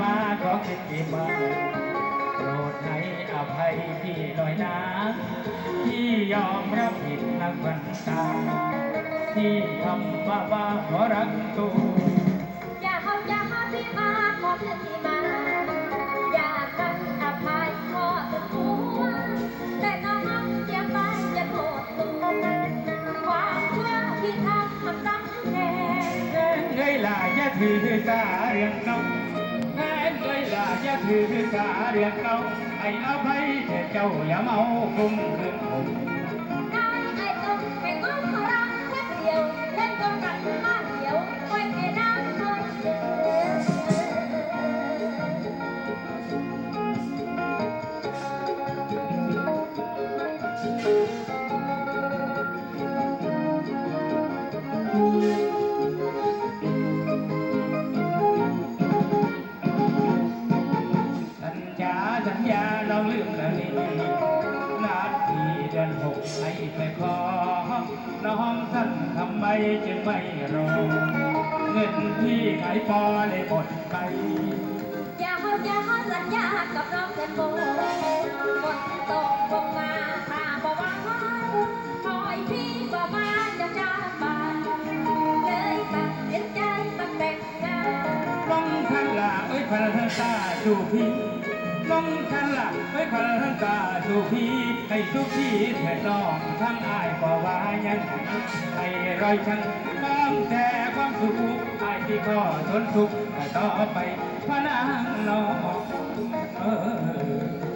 มาขอคิดกี่มาโปรดให้อภัยพี่หน่อยนะพี่ยอมรับผิดนักบันตาที่ทำบ้าบ้าขอรักตูอย่าเข้าอย่าเข้พี่มาขอคิดกี่มาอยากกันอภัยขอตึกหัวแต่น้องเสียไปจะโทษตูความเพื่อที่ทำมันตั้งแน่แน่งล่ะอย่าถือสาเรียองน้อง ยล่ะอย่าถือกาเรื่องเก่าไอ้อภัยเถิดเจ้าอย่าเมาคุ้มคืนผม สัญญาน้องลืมแล้วนี่นาทีเดือนหกให้ไปขอ น้องสั้นทำไมจึงไม่รอ เงินที่ขายปอเลยหมดไป อย่าเอาอย่าหาสัญญากับน้องเธอโบฝนตกลงมาถ้าบอกว่าคอยพี่บอกมาจะจ้าบ้านเลยตัดสินใจมาแต่งงานลงทันละเอ้ยพันตาสู่พี่ ลงกันละเอ้ยพลันตาสุขีให้สุขีแท่น้องทั้งอายก็ว่ายังให้รอยฉันมองแต่ความสุขอายที่ก็ทนทุกข์ต่อไปพะนางนองเออ